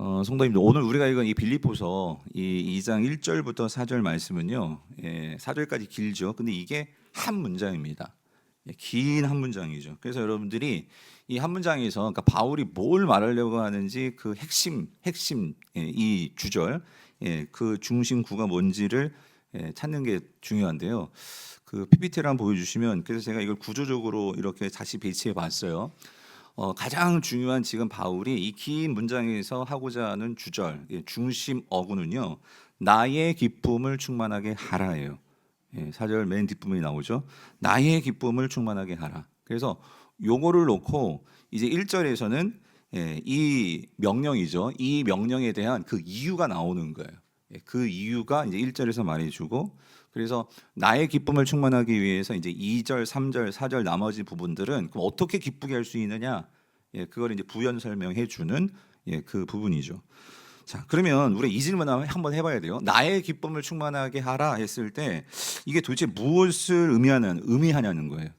어, 성도님들 오늘 우리가 읽은 이 빌립보서 이 2장 1절부터 4절 말씀은요. 예, 4절까지 길죠. 근데 이게 한 문장입니다. 예, 긴한 문장이죠. 그래서 여러분들이 이 한 문장에서 그러니까 바울이 뭘 말하려고 하는지 그 핵심 핵심 예, 이 주절 예, 그 중심구가 뭔지를 예, 찾는 게 중요한데요. 그 PPT를 한번 보여주시면 그래서 제가 이걸 구조적으로 이렇게 다시 배치해 봤어요. 어, 가장 중요한 지금 바울이 이 긴 문장에서 하고자 하는 주절 예, 중심 어구는요 나의 기쁨을 충만하게 하라예요. 예, 사절 맨 뒷부분이 나오죠. 나의 기쁨을 충만하게 하라. 그래서 요거를 놓고 이제 1절에서는 예, 이 명령이죠. 이 명령에 대한 그 이유가 나오는 거예요. 예, 그 이유가 이제 1절에서 말해주고 그래서 나의 기쁨을 충만하기 위해서 이제 2절, 3절, 4절 나머지 부분들은 그럼 어떻게 기쁘게 할 수 있느냐? 예, 그걸 이제 부연 설명해 주는 예, 그 부분이죠. 자, 그러면 우리 이 질문 한번 해봐야 돼요. 나의 기쁨을 충만하게 하라 했을 때 이게 도대체 무엇을 의미하는 의미하냐는 거예요.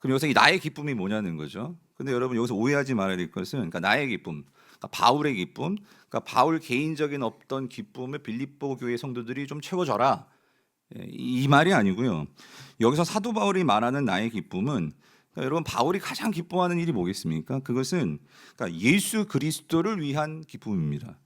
그럼 여기서 이 나의 기쁨이 뭐냐는 거죠. 근데 여러분 여기서 오해하지 말아야 될 것은 그러니까 나의 기쁨, 그러니까 바울의 기쁨, 그러니까 바울 개인적인 어떤 기쁨을 빌립보 교회 성도들이 좀 채워줘라. 예, 이 말이 아니고요. 여기서 사도 바울이 말하는 나의 기쁨은 그러니까 여러분 바울이 가장 기뻐하는 일이 뭐겠습니까? 그것은 그러니까 예수 그리스도를 위한 기쁨입니다.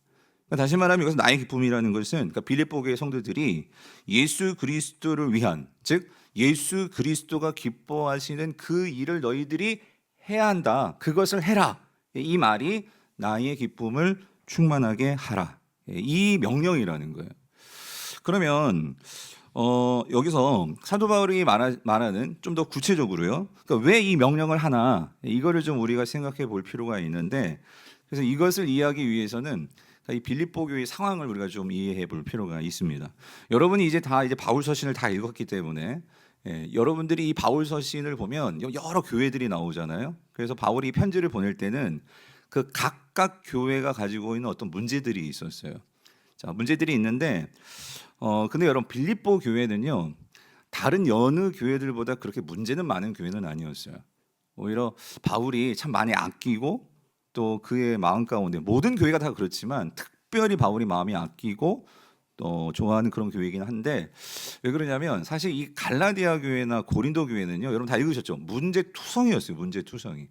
그러니까 다시 말하면 이것은 나의 기쁨이라는 것은 그러니까 빌립보 교회 성도들이 예수 그리스도를 위한 즉 예수 그리스도가 기뻐하시는 그 일을 너희들이 해야 한다. 그것을 해라. 이 말이 나의 기쁨을 충만하게 하라. 이 명령이라는 거예요. 그러면 어, 여기서 사도 바울이 말하, 말하는 좀 더 구체적으로요. 그러니까 왜 이 명령을 하나 이거를 좀 우리가 생각해 볼 필요가 있는데 그래서 이것을 이해하기 위해서는 이 빌립보 교의 상황을 우리가 좀 이해해 볼 필요가 있습니다. 여러분이 이제 다 이제 바울 서신을 다 읽었기 때문에 예, 여러분들이 이 바울 서신을 보면 여러 교회들이 나오잖아요. 그래서 바울이 편지를 보낼 때는 그 각각 교회가 가지고 있는 어떤 문제들이 있었어요. 자, 문제들이 있는데 어 근데 여러분 빌립보 교회는요. 다른 여느 교회들보다 그렇게 문제는 많은 교회는 아니었어요. 오히려 바울이 참 많이 아끼고 또 그의 마음 가운데 모든 교회가 다 그렇지만 특별히 바울이 마음이 아끼고 또 좋아하는 그런 교회이긴 한데 왜 그러냐면 사실 이 갈라디아 교회나 고린도 교회는요 여러분 다 읽으셨죠 문제 투성이었어요 문제 투성이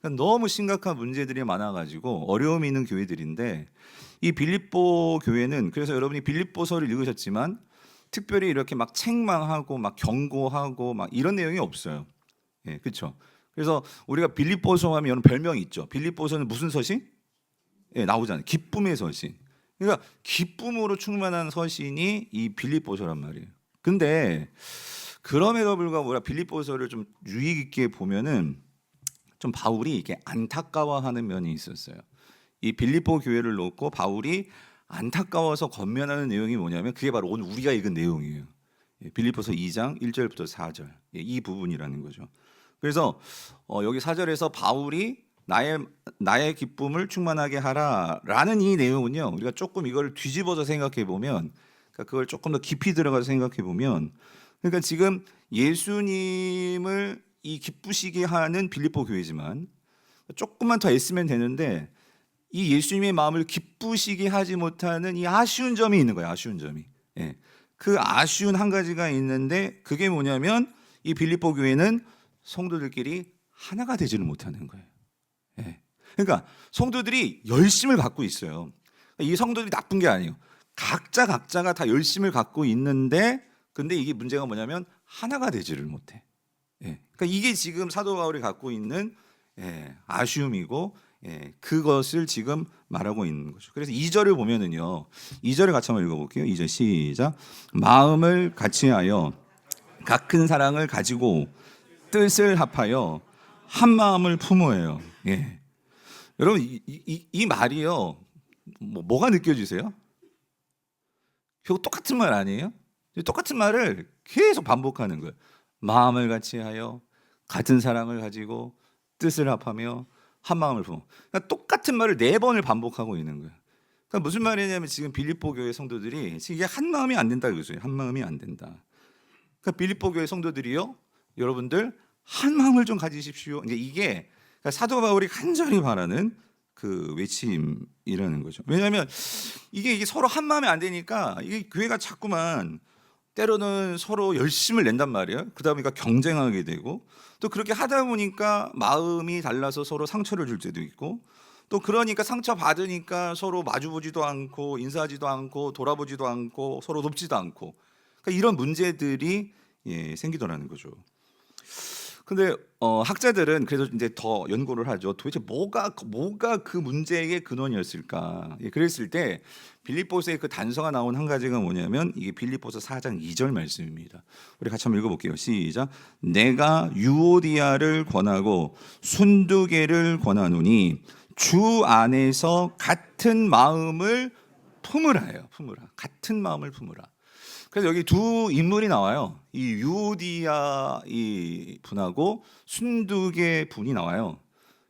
그러니까 너무 심각한 문제들이 많아가지고 어려움이 있는 교회들인데 이 빌립보 교회는 그래서 여러분이 빌립보서를 읽으셨지만 특별히 이렇게 막 책망하고 막 경고하고 막 이런 내용이 없어요. 예, 그렇죠. 그래서 우리가 빌립보서 하면 여러분 별명이 있죠. 빌립보서는 무슨 서신? 예, 나오잖아요. 기쁨의 서신. 그러니까 기쁨으로 충만한 서신이 이 빌립보서란 말이에요. 근데 그럼에도 불구하고 우리가 빌립보서를 좀 유익 있게 보면은 좀 바울이 이게 안타까워하는 면이 있었어요. 이 빌립보 교회를 놓고 바울이 안타까워서 건면하는 내용이 뭐냐면 그게 바로 오늘 우리가 읽은 내용이에요. 예, 빌립보서 2장 1절부터 4절 예, 이 부분이라는 거죠. 그래서 어, 여기 4절에서 바울이 나의 나의 기쁨을 충만하게 하라라는 이 내용은요. 우리가 조금 이걸 뒤집어서 생각해 보면 그러니까 그걸 조금 더 깊이 들어가서 생각해 보면 그러니까 지금 예수님을 이 기쁘시게 하는 빌립보 교회지만 조금만 더 애쓰면 되는데 이 예수님의 마음을 기쁘시게 하지 못하는 이 아쉬운 점이 있는 거예요. 아쉬운 점이. 예. 그 아쉬운 한 가지가 있는데 그게 뭐냐면 이 빌립보 교회는 성도들끼리 하나가 되지를 못하는 거예요. 예. 그러니까 성도들이 열심을 갖고 있어요. 이 성도들이 나쁜 게 아니에요. 각자 각자가 다 열심을 갖고 있는데 근데 이게 문제가 뭐냐면 하나가 되지를 못해. 예. 그러니까 이게 지금 사도 바울이 갖고 있는 예, 아쉬움이고 예, 그것을 지금 말하고 있는 거죠. 그래서 2절을 보면은요. 2절을 같이 한번 읽어 볼게요. 2절 시작. 마음을 같이하여 같은 사랑을 가지고 뜻을 합하여 한 마음을 품어요. 예. 여러분 이, 이, 이 말이요. 뭐, 뭐가 느껴지세요? 결국 똑같은 말 아니에요? 똑같은 말을 계속 반복하는 거예요. 마음을 같이하여 같은 사랑을 가지고 뜻을 합하며 한 마음을 품어. 그러니까 똑같은 말을 네 번을 반복하고 있는 거예요. 그러니까 무슨 말이냐면 지금 빌립보 교회 성도들이 지금 이게 한 마음이 안 된다 이거죠. 한 마음이 안 된다. 그러니까 빌립보 교회 성도들이요, 여러분들 한 마음을 좀 가지십시오. 이제 이게 그러니까 사도 바울이 간절히 바라는 그 외침이라는 거죠. 왜냐하면 이게 이게 서로 한 마음에 안 되니까 이게 교회가 자꾸만 때로는 서로 열심을 낸단 말이에요. 그러다 보니까 경쟁하게 되고 또 그렇게 하다 보니까 마음이 달라서 서로 상처를 줄 때도 있고 또 그러니까 상처 받으니까 서로 마주보지도 않고 인사하지도 않고 돌아보지도 않고 서로 돕지도 않고 그러니까 이런 문제들이 예, 생기더라는 거죠. 근데 어, 학자들은 그래서 이제 더 연구를 하죠. 도대체 뭐가 뭐가 그 문제의 근원이었을까? 예, 그랬을 때 빌립보서의 그 단서가 나온 한 가지가 뭐냐면 이게 빌립보서 4장 2절 말씀입니다. 우리 같이 한번 읽어볼게요. 시작. 내가 유오디아를 권하고 순두개를 권하노니 주 안에서 같은 마음을 품으라요. 품으라. 같은 마음을 품으라. 그래서 여기 두 인물이 나와요. 이 유오디아 이 분하고 순두개 분이 나와요.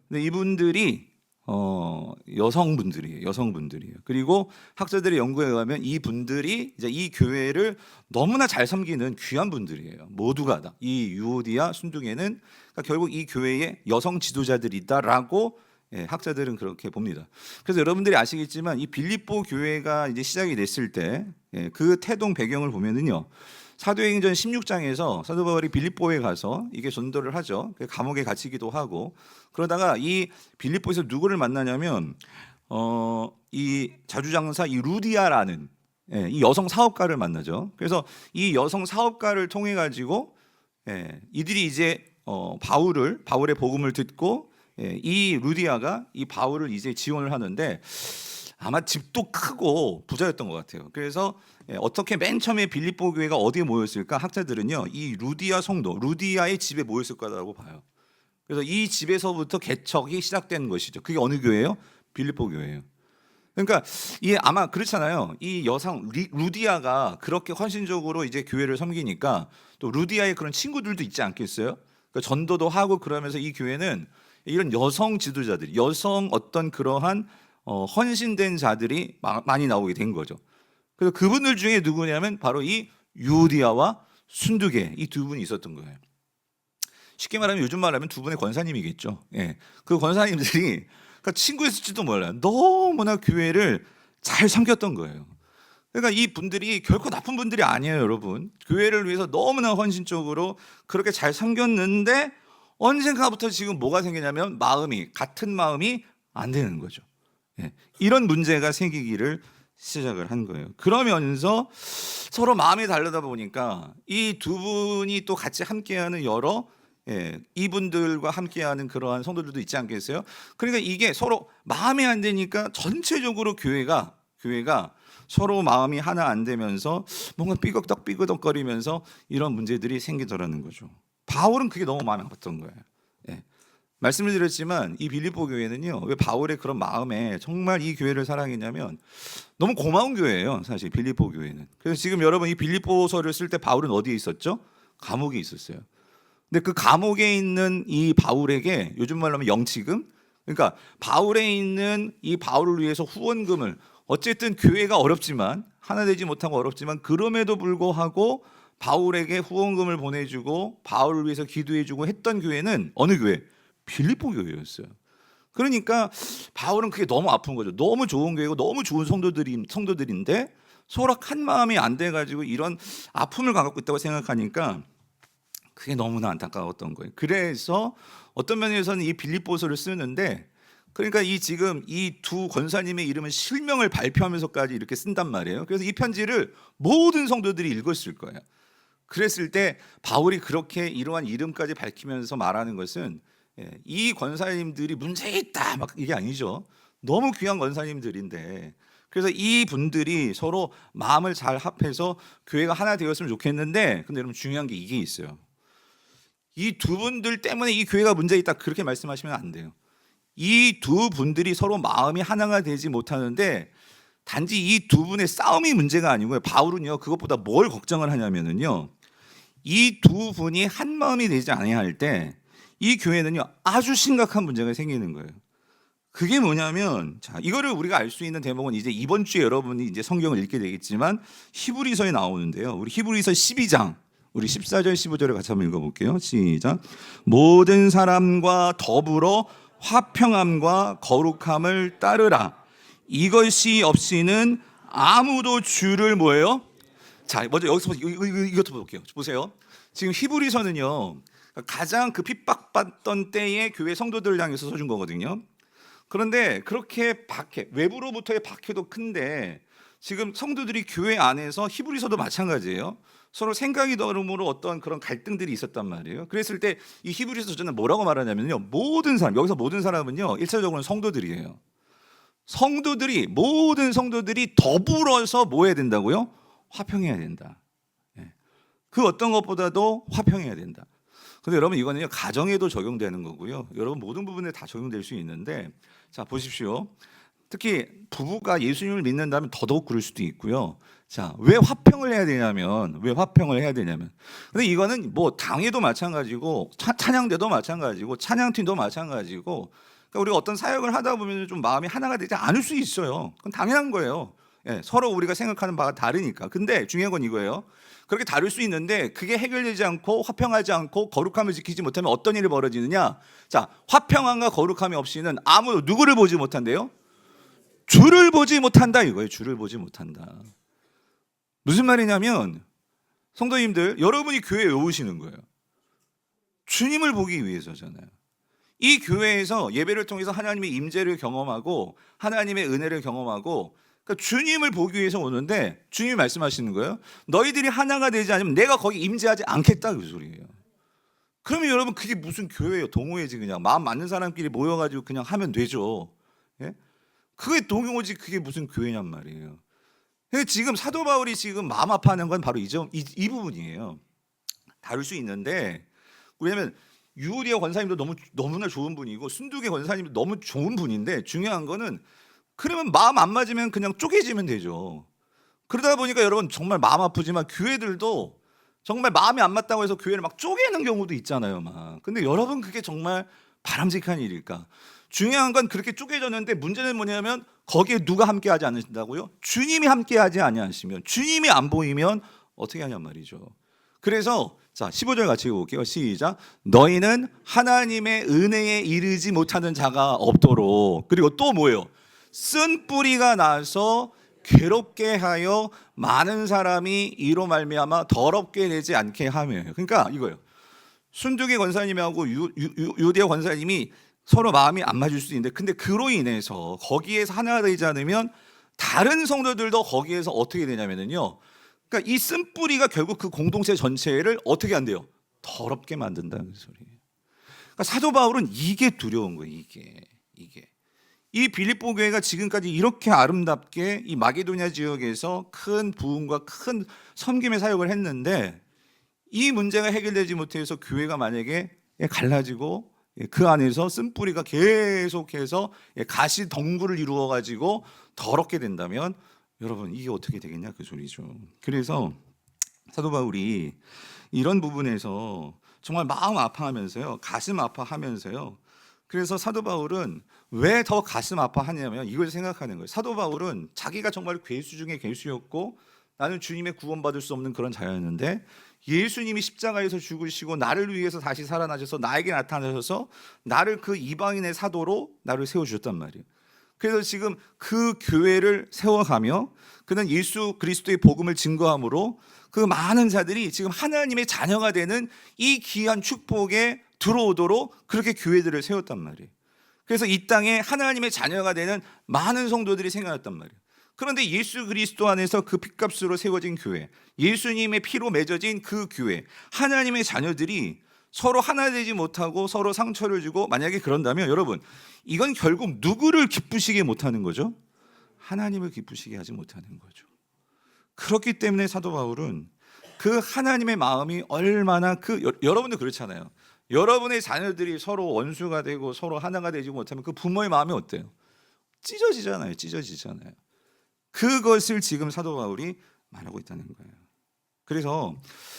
근데 이분들이 어 여성분들이에요. 여성분들이에요. 그리고 학자들의 연구에 의하면 이 분들이 이제 이 교회를 너무나 잘 섬기는 귀한 분들이에요. 모두가 다. 이 유오디아 순두개는 그러니까 결국 이 교회의 여성 지도자들이다라고 예, 학자들은 그렇게 봅니다. 그래서 여러분들이 아시겠지만 이 빌립보 교회가 이제 시작이 됐을 때 그 태동 배경을 보면은요. 사도행전 16장에서 사도 바울이 빌립보에 가서 이게 전도를 하죠. 그 감옥에 갇히기도 하고 그러다가 이 빌립보에서 누구를 만나냐면 어, 이 자주장사 이 루디아라는 예, 이 여성 사업가를 만나죠. 그래서 이 여성 사업가를 통해 가지고 예, 이들이 이제 어, 바울을 바울의 복음을 듣고 예, 이 루디아가 이 바울을 이제 지원을 하는데 아마 집도 크고 부자였던 것 같아요. 그래서 예, 어떻게 맨 처음에 빌립보 교회가 어디에 모였을까? 학자들은요, 이 루디아 성도, 루디아의 집에 모였을 거라고 봐요. 그래서 이 집에서부터 개척이 시작된 것이죠. 그게 어느 교회예요? 빌립보 교회예요. 그러니까 이 아마 그렇잖아요. 이 여성 리, 루디아가 그렇게 헌신적으로 이제 교회를 섬기니까 또 루디아의 그런 친구들도 있지 않겠어요? 그러니까 전도도 하고 그러면서 이 교회는 이런 여성 지도자들이 여성 어떤 그러한 어, 헌신된 자들이 마, 많이 나오게 된 거죠. 그래서 그분들 중에 누구냐면 바로 이 유디아와 순두개 이 두 분이 있었던 거예요. 쉽게 말하면 요즘 말하면 두 분의 권사님이겠죠. 예, 그 권사님들이 그러니까 친구였을지도 몰라요. 너무나 교회를 잘 섬겼던 거예요. 그러니까 이 분들이 결코 나쁜 분들이 아니에요, 여러분. 교회를 위해서 너무나 헌신적으로 그렇게 잘 섬겼는데 언젠가부터 지금 뭐가 생기냐면 마음이 같은 마음이 안 되는 거죠. 예, 이런 문제가 생기기를 시작을 한 거예요. 그러면서 서로 마음이 다르다 보니까 이 두 분이 또 같이 함께하는 여러 예, 이분들과 함께하는 그러한 성도들도 있지 않겠어요? 그러니까 이게 서로 마음이 안 되니까 전체적으로 교회가 교회가 서로 마음이 하나 안 되면서 뭔가 삐걱덕 삐걱덕거리면서 이런 문제들이 생기더라는 거죠. 바울은 그게 너무 마음에 아팠던 거예요. 예. 말씀을 드렸지만 이 빌립보 교회는요 왜 바울의 그런 마음에 정말 이 교회를 사랑했냐면 너무 고마운 교회예요 사실 빌립보 교회는 그래서 지금 여러분 이 빌립보서를 쓸 때 바울은 어디에 있었죠 감옥에 있었어요 근데 그 감옥에 있는 이 바울에게 요즘 말로 하면 영치금 그러니까 바울에 있는 이 바울을 위해서 후원금을 어쨌든 교회가 어렵지만 하나 되지 못하고 어렵지만 그럼에도 불구하고 바울에게 후원금을 보내주고 바울을 위해서 기도해주고 했던 교회는 어느 교회? 빌립보 교회였어요. 그러니까 바울은 그게 너무 아픈 거죠. 너무 좋은 교회고 너무 좋은 성도들이 성도들인데 서로 한 마음이 안 돼가지고 이런 아픔을 갖고 있다고 생각하니까 그게 너무나 안타까웠던 거예요. 그래서 어떤 면에서는 이 빌립보서를 쓰는데 그러니까 이 지금 이 두 권사님의 이름은 실명을 발표하면서까지 이렇게 쓴단 말이에요. 그래서 이 편지를 모든 성도들이 읽었을 거예요. 그랬을 때 바울이 그렇게 이러한 이름까지 밝히면서 말하는 것은 예, 이 권사님들이 문제 있다 막 이게 아니죠. 너무 귀한 권사님들인데 그래서 이 분들이 서로 마음을 잘 합해서 교회가 하나 되었으면 좋겠는데 근데 여러분 중요한 게 이게 있어요. 이 두 분들 때문에 이 교회가 문제 있다 그렇게 말씀하시면 안 돼요. 이 두 분들이 서로 마음이 하나가 되지 못하는데 단지 이 두 분의 싸움이 문제가 아니고요. 바울은요 그것보다 뭘 걱정을 하냐면은요 이 두 분이 한 마음이 되지 아니할 때 이 교회는요 아주 심각한 문제가 생기는 거예요. 그게 뭐냐면 자 이거를 우리가 알 수 있는 대목은 이제 이번 주에 여러분이 이제 성경을 읽게 되겠지만 히브리서에 나오는데요. 우리 히브리서 12장 우리 14절 15절을 같이 한번 읽어볼게요. 시작. 모든 사람과 더불어 화평함과 거룩함을 따르라. 이것이 없이는 아무도 주를 뭐예요? 자, 먼저 여기서 이것도 볼게요. 보세요. 지금 히브리서는요. 가장 그 핍박받던 때의 교회 성도들을 향해서 써준 거거든요. 그런데 그렇게 박해, 외부로부터의 박해도 큰데 지금 성도들이 교회 안에서 히브리서도 마찬가지예요. 서로 생각이 다름으로 어떤 그런 갈등들이 있었단 말이에요. 그랬을 때 이 히브리서 저는 뭐라고 말하냐면요. 모든 사람, 여기서 모든 사람은요. 일차적으로는 성도들이에요. 성도들이 모든 성도들이 더불어서 뭐 해야 된다고요? 화평해야 된다. 예. 그 어떤 것보다도 화평해야 된다. 근데 여러분 이거는요 가정에도 적용되는 거고요. 여러분 모든 부분에 다 적용될 수 있는데 자 보십시오. 특히 부부가 예수님을 믿는다면 더더욱 그럴 수도 있고요. 자, 왜 화평을 해야 되냐면 왜 화평을 해야 되냐면 근데 이거는 뭐 당회도 마찬가지고 차, 찬양대도 마찬가지고 찬양팀도 마찬가지고 그러니까 우리가 어떤 사역을 하다 보면 좀 마음이 하나가 되지 않을 수 있어요. 그건 당연한 거예요. 예, 서로 우리가 생각하는 바가 다르니까. 근데 중요한 건 이거예요. 그렇게 다를 수 있는데 그게 해결되지 않고 화평하지 않고 거룩함을 지키지 못하면 어떤 일이 벌어지느냐? 자, 화평함과 거룩함이 없이는 아무 누구를 보지 못한대요? 주를 보지 못한다 이거예요. 주를 보지 못한다. 무슨 말이냐면 성도님들 여러분이 교회에 왜 오시는 거예요? 주님을 보기 위해서잖아요. 이 교회에서 예배를 통해서 하나님의 임재를 경험하고 하나님의 은혜를 경험하고 그러니까 주님을 보기 위해서 오는데 주님이 말씀하시는 거예요. 너희들이 하나가 되지 않으면 내가 거기 임재하지 않겠다 그 소리예요. 그러면 여러분 그게 무슨 교회예요? 동호회지 그냥 마음 맞는 사람끼리 모여가지고 그냥 하면 되죠. 예? 그게 동호지 그게 무슨 교회냔 말이에요. 지금 사도 바울이 지금 마음 아파하는 건 바로 이, 점, 이, 이 부분이에요. 다룰 수 있는데 왜냐면 유리아 권사님도 너무 너무나 좋은 분이고 순두계 권사님도 너무 좋은 분인데 중요한 거는 그러면 마음 안 맞으면 그냥 쪼개지면 되죠. 그러다 보니까 여러분 정말 마음 아프지만 교회들도 정말 마음이 안 맞다고 해서 교회를 막 쪼개는 경우도 있잖아요, 막. 근데 여러분 그게 정말 바람직한 일일까? 중요한 건 그렇게 쪼개졌는데 문제는 뭐냐면 거기에 누가 함께 하지 않으신다고요? 주님이 함께 하지 아니하시면 주님이 안 보이면 어떻게 하냔 말이죠. 그래서 자, 15절 같이 읽어볼게요. 시작. 너희는 하나님의 은혜에 이르지 못하는 자가 없도록. 그리고 또 뭐예요? 쓴 뿌리가 나서 괴롭게 하여 많은 사람이 이로 말미암아 더럽게 되지 않게 하며요. 그러니까 이거예요. 순두계 권사님하고 유대 권사님이 서로 마음이 안 맞을 수도 있는데 근데 그로 인해서 거기에서 하나가 되지 않으면 다른 성도들도 거기에서 어떻게 되냐면요. 그러니까 이 쓴 뿌리가 결국 그 공동체 전체를 어떻게 한대요? 더럽게 만든다는 소리예요. 그러니까 사도 바울은 이게 두려운 거예요. 이게 이게 이 빌립보 교회가 지금까지 이렇게 아름답게 이 마게도냐 지역에서 큰 부흥과 큰 섬김의 사역을 했는데 이 문제가 해결되지 못해서 교회가 만약에 갈라지고 그 안에서 쓴뿌리가 계속해서 가시 덩굴을 이루어 가지고 더럽게 된다면 여러분 이게 어떻게 되겠냐 그 소리죠. 그래서 사도 바울이 이런 부분에서 정말 마음 아파하면서요, 가슴 아파하면서요. 그래서 사도 바울은 왜 더 가슴 아파하냐면 이걸 생각하는 거예요. 사도 바울은 자기가 정말 괴수 중에 괴수였고 나는 주님의 구원받을 수 없는 그런 자였는데 예수님이 십자가에서 죽으시고 나를 위해서 다시 살아나셔서 나에게 나타나셔서 나를 그 이방인의 사도로 나를 세워 주셨단 말이에요. 그래서 지금 그 교회를 세워가며 그는 예수 그리스도의 복음을 증거함으로 그 많은 자들이 지금 하나님의 자녀가 되는 이 귀한 축복에 들어오도록 그렇게 교회들을 세웠단 말이에요. 그래서 이 땅에 하나님의 자녀가 되는 많은 성도들이 생겨났단 말이에요. 그런데 예수 그리스도 안에서 그 핏값으로 세워진 교회, 예수님의 피로 맺어진 그 교회, 하나님의 자녀들이 서로 하나 되지 못하고 서로 상처를 주고 만약에 그런다면 여러분 이건 결국 누구를 기쁘시게 못하는 거죠? 하나님을 기쁘시게 하지 못하는 거죠. 그렇기 때문에 사도 바울은 그 하나님의 마음이 얼마나 그 여, 여러분도 그렇잖아요. 여러분의 자녀들이 서로 원수가 되고 서로 하나가 되지 못하면 그 부모의 마음이 어때요? 찢어지잖아요. 찢어지잖아요. 그것을 지금 사도 바울이 말하고 있다는 거예요. 그래서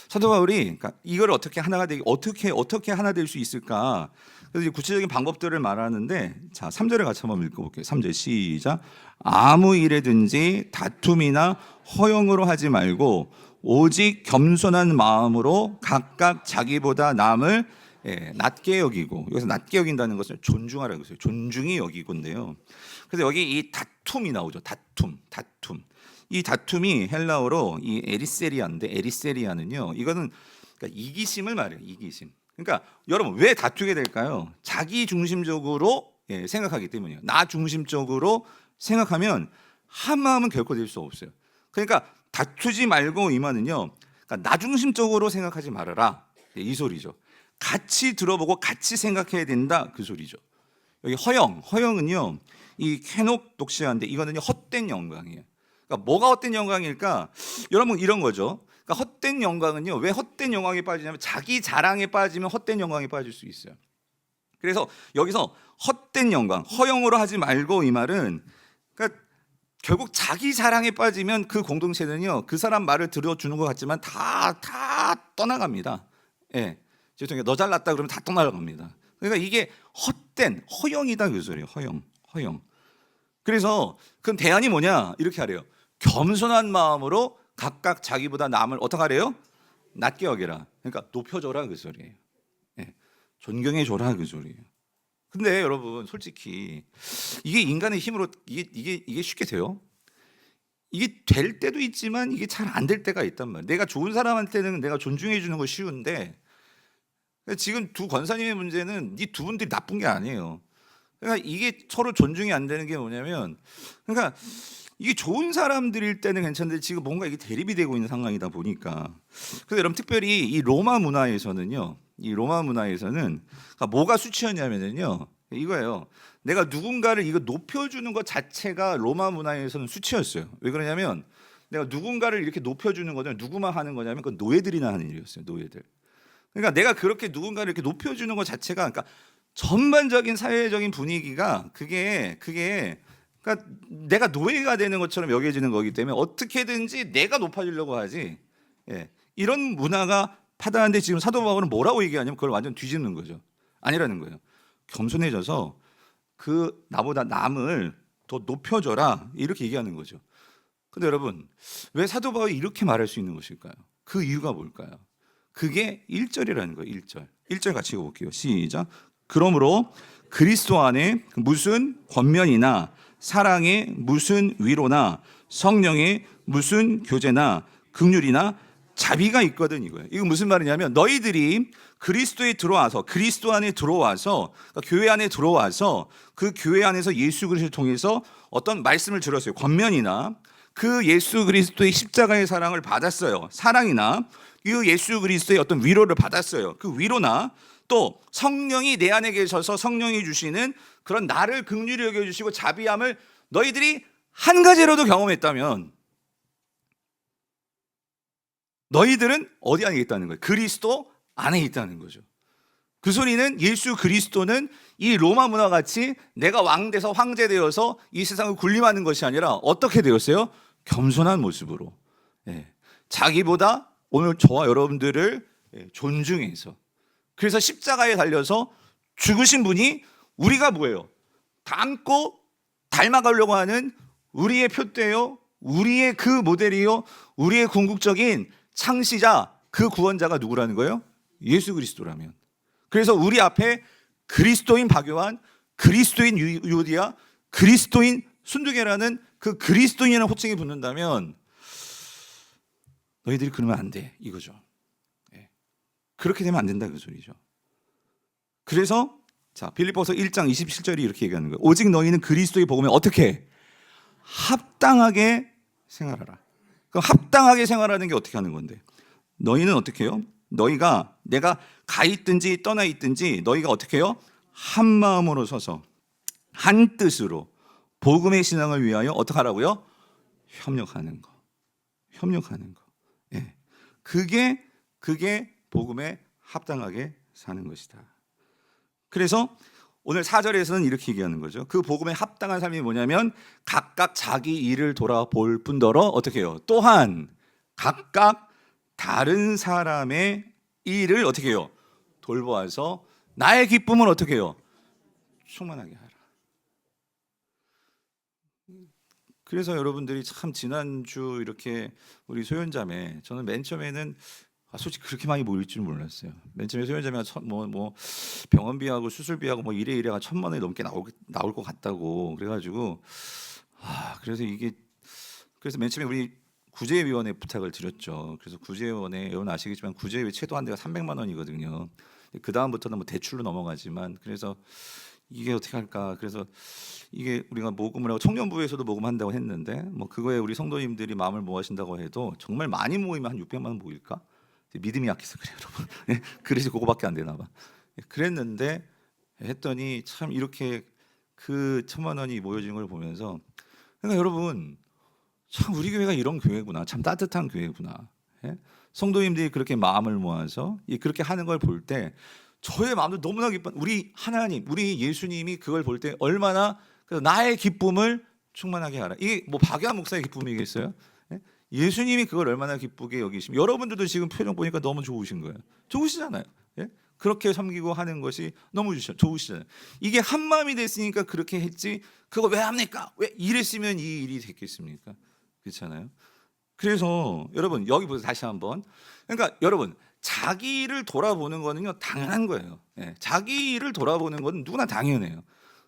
사도 바울이 그러니까 이걸 어떻게 하나가 되기 어떻게 어떻게 하나 될 수 있을까? 그래서 구체적인 방법들을 말하는데 자, 3절을 같이 한번 읽어 볼게요. 3절 시작. 아무 일에든지 다툼이나 허용으로 하지 말고 오직 겸손한 마음으로 각각 자기보다 남을 예, 낮게 여기고 여기서 낮게 여긴다는 것을 존중하라고 했어요. 존중이 여기고인데요. 그래서 여기 이 다툼이 나오죠. 다툼, 다툼. 이 다툼이 헬라어로 이 에리세리아인데 에리세리아는요. 이거는 그러니까 이기심을 말해요. 이기심. 그러니까 여러분 왜 다투게 될까요? 자기 중심적으로 예, 생각하기 때문이에요. 나 중심적으로 생각하면 한 마음은 결코 될 수 없어요. 그러니까 다투지 말고 이 말은요. 그러니까 나 중심적으로 생각하지 말아라. 예, 이 소리죠. 같이 들어보고 같이 생각해야 된다 그 소리죠. 여기 허영, 허영은요. 이 캐녹 독시아인데 이거는요 헛된 영광이에요. 그러니까 뭐가 헛된 영광일까? 여러분 이런 거죠. 그러니까 헛된 영광은요 왜 헛된 영광에 빠지냐면 자기 자랑에 빠지면 헛된 영광에 빠질 수 있어요. 그래서 여기서 헛된 영광, 허영으로 하지 말고 이 말은 그러니까 결국 자기 자랑에 빠지면 그 공동체는요 그 사람 말을 들어주는 것 같지만 다 다 떠나갑니다. 예, 죄송해요. 너 잘났다 그러면 다 떠나갑니다. 그러니까 이게 헛된 허영이다 그 소리예요. 허영, 허영. 그래서 그럼 대안이 뭐냐 이렇게 하래요. 겸손한 마음으로 각각 자기보다 남을 어떻게 하래요? 낮게 여기라. 그러니까 높여줘라 그 소리예요. 예, 존경해줘라 그 소리예요. 근데 여러분 솔직히 이게 인간의 힘으로 이게 이게 이게 쉽게 돼요? 이게 될 때도 있지만 이게 잘 안 될 때가 있단 말이에요. 내가 좋은 사람한테는 내가 존중해 주는 거 쉬운데 지금 두 권사님의 문제는 이 두 분들이 나쁜 게 아니에요. 그러니까 이게 서로 존중이 안 되는 게 뭐냐면 그러니까 이게 좋은 사람들일 때는 괜찮은데 지금 뭔가 이게 대립이 되고 있는 상황이다 보니까. 그래서 여러분 특별히 이 로마 문화에서는요 이 로마 문화에서는 그러니까 뭐가 수치였냐면은요 이거예요. 내가 누군가를 이거 높여주는 것 자체가 로마 문화에서는 수치였어요. 왜 그러냐면 내가 누군가를 이렇게 높여주는 거는 누구만 하는 거냐면 그 노예들이나 하는 일이었어요 노예들 그러니까 내가 그렇게 누군가를 이렇게 높여주는 것 자체가 그러니까 전반적인 사회적인 분위기가 그게 그게 그러니까 내가 노예가 되는 것처럼 여겨지는 거기 때문에 어떻게든지 내가 높아지려고 하지. 예. 이런 문화가 파다한데 지금 사도 바울은 뭐라고 얘기하냐면 그걸 완전 뒤집는 거죠. 아니라는 거예요. 겸손해져서 그 나보다 남을 더 높여줘라 이렇게 얘기하는 거죠. 근데 여러분 왜 사도 바울이 이렇게 말할 수 있는 것일까요? 그 이유가 뭘까요? 그게 1절이라는 거예요. 1절. 1절 같이 읽어볼게요. 시작. 그러므로 그리스도 안에 무슨 권면이나 사랑의 무슨 위로나 성령의 무슨 교제나 극률이나 자비가 있거든 이거예요. 이거 무슨 말이냐면 너희들이 그리스도에 들어와서 그리스도 안에 들어와서 그러니까 교회 안에 들어와서 그 교회 안에서 예수 그리스도를 통해서 어떤 말씀을 들었어요. 권면이나 그 예수 그리스도의 십자가의 사랑을 받았어요. 사랑이나 그 예수 그리스도의 어떤 위로를 받았어요. 그 위로나 또 성령이 내 안에 계셔서 성령이 주시는 그런 나를 긍휼히 여겨 주시고 자비함을 너희들이 한 가지로도 경험했다면 너희들은 어디 안에 있다는 거예요? 그리스도 안에 있다는 거죠. 그 소리는 예수 그리스도는 이 로마 문화 같이 내가 왕 돼서 황제 되어서 이 세상을 군림하는 것이 아니라 어떻게 되었어요? 겸손한 모습으로 예. 자기보다 오늘 저와 여러분들을 예, 존중해서 그래서 십자가에 달려서 죽으신 분이 우리가 뭐예요? 닮고 닮아가려고 하는 우리의 표대요, 우리의 그 모델이요, 우리의 궁극적인 창시자, 그 구원자가 누구라는 거예요? 예수 그리스도라면. 그래서 우리 앞에 그리스도인 박요한, 그리스도인 유- 유디아, 그리스도인 순두개라는 그 그리스도인이라는 호칭이 붙는다면 너희들이 그러면 안 돼. 이거죠. 예. 그렇게 되면 안 된다 그 소리죠. 그래서 자, 빌립보서 1장 27절이 이렇게 얘기하는 거예요. 오직 너희는 그리스도의 복음에 어떻게 해? 합당하게 생활하라. 그럼 합당하게 생활하는 게 어떻게 하는 건데? 너희는 어떻게 해요? 너희가 내가 가 있든지 떠나 있든지 너희가 어떻게 해요? 한 마음으로 서서 한 뜻으로 복음의 신앙을 위하여 어떻게 하라고요? 협력하는 거. 협력하는 거. 예. 그게 그게 복음에 합당하게 사는 것이다. 그래서 오늘 4절에서는 이렇게 얘기하는 거죠. 그 복음에 합당한 삶이 뭐냐면 각각 자기 일을 돌아볼 뿐더러 어떻게 해요? 또한 각각 다른 사람의 일을 어떻게 해요? 돌보아서 나의 기쁨을 어떻게 해요? 충만하게 하라. 그래서 여러분들이 참 지난주 이렇게 우리 소연자매 저는 맨 처음에는 아, 솔직히 그렇게 많이 모일 줄 몰랐어요. 맨 처음에 소연자매가 뭐뭐 뭐 병원비하고 수술비하고 뭐 이래 이래가 천만 원이 넘게 나올 나올 것 같다고 그래가지고 아 그래서 이게 그래서 맨 처음에 우리 구제위원회 부탁을 드렸죠. 그래서 구제위원회 여러분 아시겠지만 구제위 최도 한대가 300만 원이거든요. 그 다음부터는 뭐 대출로 넘어가지만 그래서 이게 어떻게 할까? 그래서 이게 우리가 모금을 하고 청년부에서도 모금한다고 했는데 뭐 그거에 우리 성도님들이 마음을 모아신다고 해도 정말 많이 모이면 한 600만 원 모일까? 믿음이 약해서 그래요, 여러분. 예, 그래서 그거밖에 안 되나 봐. 예, 그랬는데 했더니 참 이렇게 그 천만 원이 모여진 걸 보면서 그러니까 여러분 참 우리 교회가 이런 교회구나. 참 따뜻한 교회구나. 예? 성도님들이 그렇게 마음을 모아서 이 그렇게 하는 걸 볼 때 저의 마음도 너무나 기쁜 우리 하나님, 우리 예수님이 그걸 볼 때 얼마나 그 나의 기쁨을 충만하게 하라. 이게 뭐 박야 목사의 기쁨이겠어요? 예? 예수님이 그걸 얼마나 기쁘게 여기시면 여러분들도 지금 표정 보니까 너무 좋으신 거예요. 좋으시잖아요. 예? 그렇게 섬기고 하는 것이 너무 좋- 좋으시잖아요. 이게 한 마음이 됐으니까 그렇게 했지. 그거 왜 합니까? 왜 이랬으면 이 일이 됐겠습니까? 그렇잖아요. 그래서 여러분 여기 보세요 다시 한번. 그러니까 여러분 자기를 돌아보는 거는요 당연한 거예요. 예, 자기를 돌아보는 건 누구나 당연해요.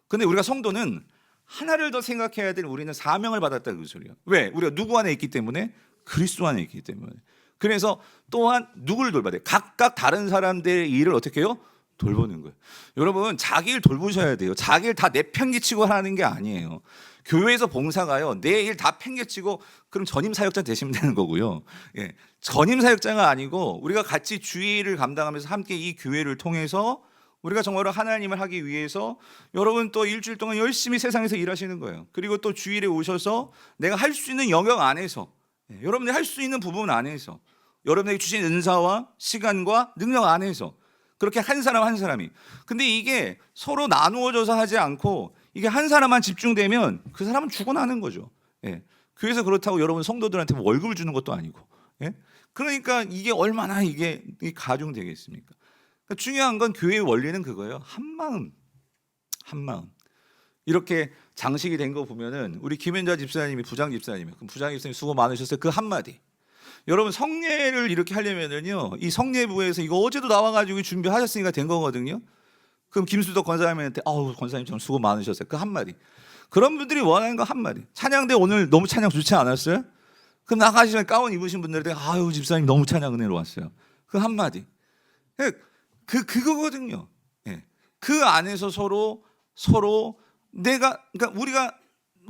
근데 우리가 성도는 하나를 더 생각해야 될 우리는 사명을 받았다 그 소리예요. 왜? 우리가 누구 안에 있기 때문에 그리스도 안에 있기 때문에. 그래서 또한 누구를 돌봐야 돼? 각각 다른 사람들의 일을 어떻게 해요? 돌보는 거예요. 여러분 자기를 돌보셔야 돼요. 자기를 다 내팽개치고 하는 게 아니에요. 교회에서 봉사가요 내 일 다 팽개치고 그럼 전임 사역자 되시면 되는 거고요. 예, 전임 사역자가 아니고 우리가 같이 주의를 감당하면서 함께 이 교회를 통해서 우리가 정말로 하나님을 하기 위해서 여러분 또 일주일 동안 열심히 세상에서 일하시는 거예요. 그리고 또 주일에 오셔서 내가 할 수 있는 영역 안에서 예, 여러분들이 할 수 있는 부분 안에서 여러분에게 주신 은사와 시간과 능력 안에서 그렇게 한 사람 한 사람이 근데 이게 서로 나누어져서 하지 않고 이게 한 사람만 집중되면 그 사람은 죽어나는 거죠. 예. 그래서 그렇다고 여러분 성도들한테 뭐 월급을 주는 것도 아니고. 예? 그러니까 이게 얼마나 이게 이 가중되겠습니까? 그러니까 중요한 건 교회의 원리는 그거예요. 한 마음, 한 마음. 이렇게 장식이 된 거 보면은 우리 김현자 집사님이 부장 집사님이에요. 그럼 부장 집사님 수고 많으셨어요. 그 한마디. 여러분 성례를 이렇게 하려면은요 이 성례부에서 이거 어제도 나와 가지고 준비하셨으니까 된 거거든요. 그럼 김수덕 권사님한테 아우 권사님 참 수고 많으셨어요. 그 한마디. 그런 분들이 원하는 거 한마디. 찬양대 오늘 너무 찬양 좋지 않았어요? 그럼 나가시 전에 가운 입으신 분들한테 아유 집사님 너무 찬양 은혜로 왔어요. 그 한마디. 그 그- 그거거든요. 예. 그 안에서 서로 서로 내가 그러니까 우리가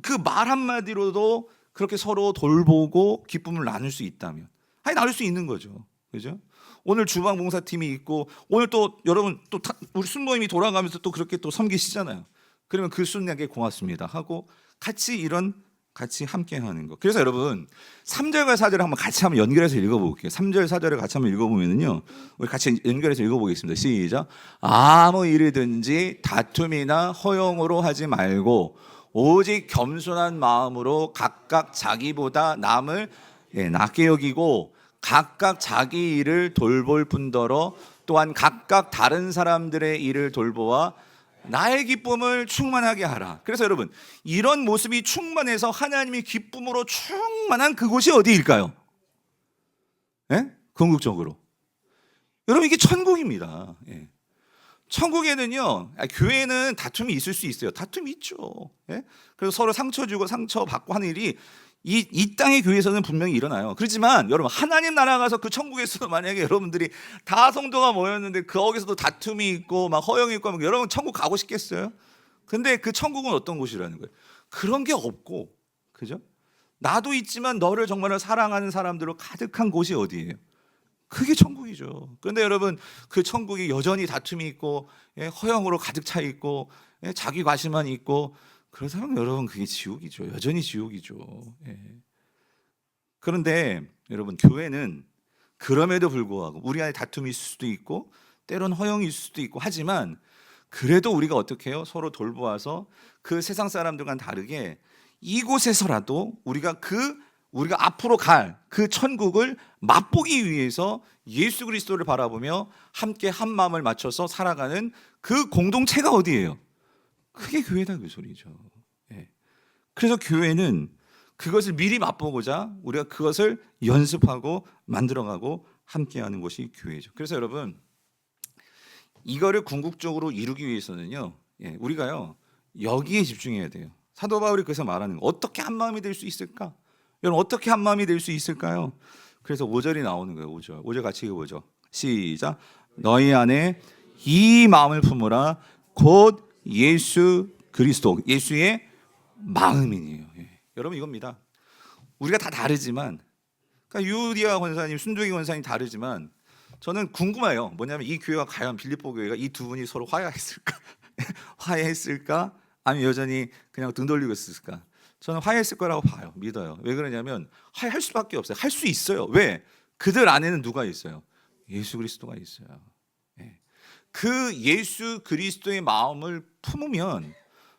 그 말 한마디로도 그렇게 서로 돌보고 기쁨을 나눌 수 있다면 아니 나눌 수 있는 거죠. 그죠? 오늘 주방 봉사팀이 있고 오늘 또 여러분 또 타- 우리 순모임이 돌아가면서 또 그렇게 또 섬기시잖아요. 그러면 그 순에게 고맙습니다 하고 같이 이런 같이 함께 하는 거. 그래서 여러분 3절과 4절을 한번 같이 한번 연결해서 읽어 볼게요. 3절 4절을 같이 한번 읽어 보면은요. 우리 같이 연결해서 읽어 보겠습니다. 시작. 아무 일이든지 다툼이나 허용으로 하지 말고 오직 겸손한 마음으로 각각 자기보다 남을 예, 낮게 여기고 각각 자기 일을 돌볼 뿐더러 또한 각각 다른 사람들의 일을 돌보아 나의 기쁨을 충만하게 하라. 그래서 여러분 이런 모습이 충만해서 하나님이 기쁨으로 충만한 그곳이 어디일까요? 예? 궁극적으로 여러분 이게 천국입니다. 예. 천국에는요, 아, 교회는 다툼이 있을 수 있어요. 다툼이 있죠. 예? 그래서 서로 상처 주고 상처 받고 하는 일이 이, 이 땅의 교회에서는 분명히 일어나요. 그렇지만 여러분 하나님 나라 가서 그 천국에서 만약에 여러분들이 다 성도가 모였는데 거기서도 다툼이 있고 막 허영이 있고 하면 여러분 천국 가고 싶겠어요? 근데 그 천국은 어떤 곳이라는 거예요? 그런 게 없고, 그죠? 나도 있지만 너를 정말 사랑하는 사람들로 가득한 곳이 어디예요? 그게 천국이죠. 그런데 여러분 그 천국이 여전히 다툼이 있고 예, 허영으로 가득 차 있고 예, 자기 과시만 있고 그렇다면 여러분 그게 지옥이죠. 여전히 지옥이죠. 예. 그런데 여러분 교회는 그럼에도 불구하고 우리 안에 있을 수도 있고 때론 있을 수도 있고 하지만 그래도 우리가 어떻게 해요? 서로 돌보아서 그 세상 사람들과는 다르게 이곳에서라도 우리가 그 우리가 앞으로 갈 그 천국을 맛보기 위해서 예수 그리스도를 바라보며 함께 한 마음을 맞춰서 살아가는 그 공동체가 어디예요? 그게 교회다 그 소리죠. 예. 그래서 교회는 그것을 미리 맛보고자 우리가 그것을 연습하고 만들어가고 함께하는 것이 교회죠. 그래서 여러분 이거를 궁극적으로 이루기 위해서는요, 예, 우리가요 여기에 집중해야 돼요. 사도 바울이 그래서 말하는 거 어떻게 한 마음이 될 수 있을까? 여러분 어떻게 한 마음이 될 수 있을까요? 그래서 5절이 나오는 거예요. 5절. 5절 같이 읽어보죠. 시작. 너희 안에 이 마음을 품으라 곧 예수 그리스도 예수의 마음이에요. 예. 여러분 이겁니다. 우리가 다 다르지만 그러니까 유디아 권사님, 순두기 권사님 다르지만 저는 궁금해요. 뭐냐면 이 교회가 과연 빌립보 교회가 이 두 분이 서로 화해했을까? 화해했을까? 아니면 여전히 그냥 등 돌리고 있을까? 저는 화해했을 거라고 봐요. 믿어요. 왜 그러냐면 화해할 수밖에 없어요. 할 수 있어요. 왜? 그들 안에는 누가 있어요? 예수 그리스도가 있어요. 예. 그 예수 그리스도의 마음을 품으면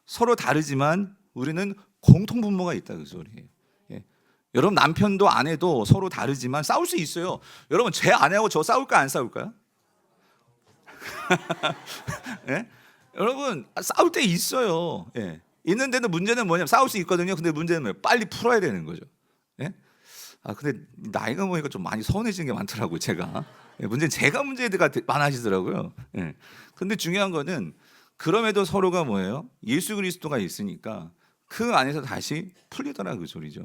서로 다르지만 우리는 공통 분모가 있다 그 소리예요. 예. 여러분 남편도 아내도 서로 다르지만 싸울 수 있어요. 여러분 제 아내하고 저 싸울까 안 싸울까요? 예? 여러분 아, 싸울 때 있어요. 예. 있는데도 문제는 뭐냐면 싸울 수 있거든요. 근데 문제는 뭐예요? 빨리 풀어야 되는 거죠. 예? 아 근데 나이가 먹으니까 좀 많이 서운해지는 게 많더라고요. 제가 예, 문제는 제가 문제가 되- 많아지더라고요. 예. 근데 중요한 거는 그럼에도 서로가 뭐예요? 예수 그리스도가 있으니까 그 안에서 다시 풀리더라 그 소리죠.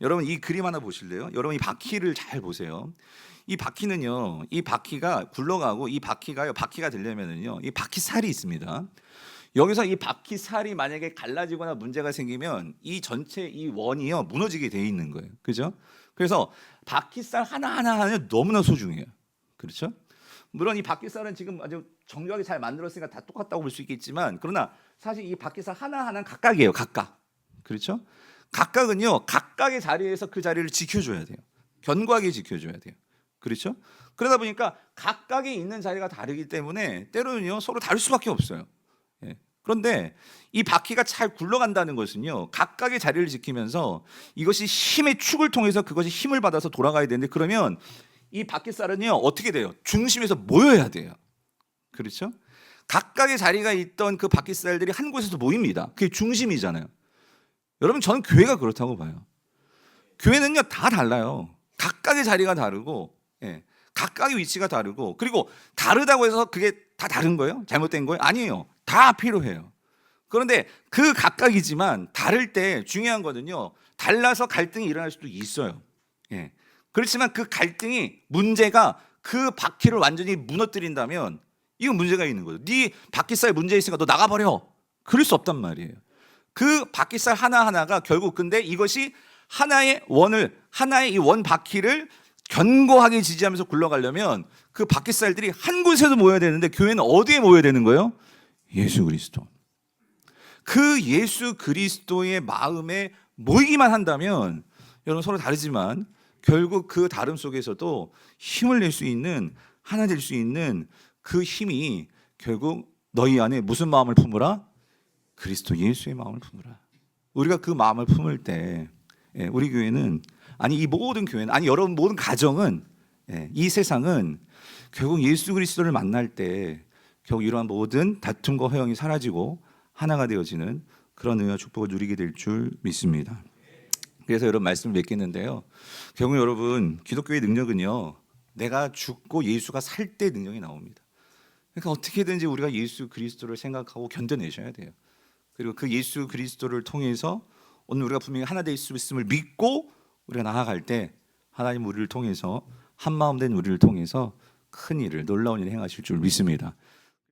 여러분 이 그림 하나 보실래요? 여러분 이 바퀴를 잘 보세요. 이 바퀴는요, 이 바퀴가 굴러가고 이 바퀴가요, 바퀴가 되려면은요, 이 바퀴 살이 있습니다. 여기서 이 바퀴 살이 만약에 갈라지거나 문제가 생기면 이 전체 이 원이요 무너지게 돼 있는 거예요. 그죠? 그래서 바퀴살 하나 하나 하나 너무나 소중해요. 그렇죠? 물론 이 바퀴살은 지금 아주 정교하게 잘 만들었으니까 다 똑같다고 볼 수 있겠지만 그러나 사실 이 바퀴살 하나 하나는 각각이에요. 각각. 그렇죠? 각각은요 각각의 자리에서 그 자리를 지켜줘야 돼요. 견고하게 지켜줘야 돼요. 그렇죠? 그러다 보니까 각각이 있는 자리가 다르기 때문에 때로는요 서로 다를 수밖에 없어요. 예. 그런데 이 바퀴가 잘 굴러간다는 것은요 각각의 자리를 지키면서 이것이 힘의 축을 통해서 그것이 힘을 받아서 돌아가야 되는데 그러면 이 바퀴살은요 어떻게 돼요? 중심에서 모여야 돼요. 그렇죠? 각각의 자리가 있던 그 바퀴살들이 한 곳에서 모입니다. 그게 중심이잖아요. 여러분 저는 교회가 그렇다고 봐요. 교회는요 다 달라요. 각각의 자리가 다르고, 예, 각각의 위치가 다르고, 그리고 다르다고 해서 그게 다 다른 거예요? 잘못된 거예요? 아니에요. 다 필요해요. 그런데 그 각각이지만 다를 때 중요한 거는요. 달라서 갈등이 일어날 수도 있어요. 예. 그렇지만 그 갈등이 문제가 그 바퀴를 완전히 무너뜨린다면 이건 문제가 있는 거죠. 네 바퀴살 문제 있으니까 너 나가버려. 그럴 수 없단 말이에요. 그 바퀴살 하나하나가 결국 근데 이것이 하나의 원을 하나의 이 원 바퀴를 견고하게 지지하면서 굴러가려면 그 바퀴살들이 한 곳에서 모여야 되는데 교회는 어디에 모여야 되는 거예요? 예수 그리스도. 그 예수 그리스도의 마음에 모이기만 한다면 여러분 서로 다르지만 결국 그 다름 속에서도 힘을 낼 수 있는 하나 될 수 있는 그 힘이 결국 너희 안에 무슨 마음을 품으라? 그리스도 예수의 마음을 품으라. 우리가 그 마음을 품을 때 예, 우리 교회는 아니 이 모든 교회는 아니 여러분 모든 가정은 예, 이 세상은 결국 예수 그리스도를 만날 때 결국 이러한 모든 다툼과 허영이 사라지고 하나가 되어지는 그런 은혜와 축복을 누리게 될 줄 믿습니다. 그래서 여러분 말씀을 맺겠는데요. 결국 여러분 기독교의 능력은요. 내가 죽고 예수가 살 때 능력이 나옵니다. 그러니까 어떻게든지 우리가 예수 그리스도를 생각하고 견뎌내셔야 돼요. 그리고 그 예수 그리스도를 통해서 오늘 우리가 분명히 하나 될 수 있음을 믿고 우리가 나아갈 때 하나님 우리를 통해서 한 마음 된 우리를 통해서 큰 일을 놀라운 일을 행하실 줄 믿습니다.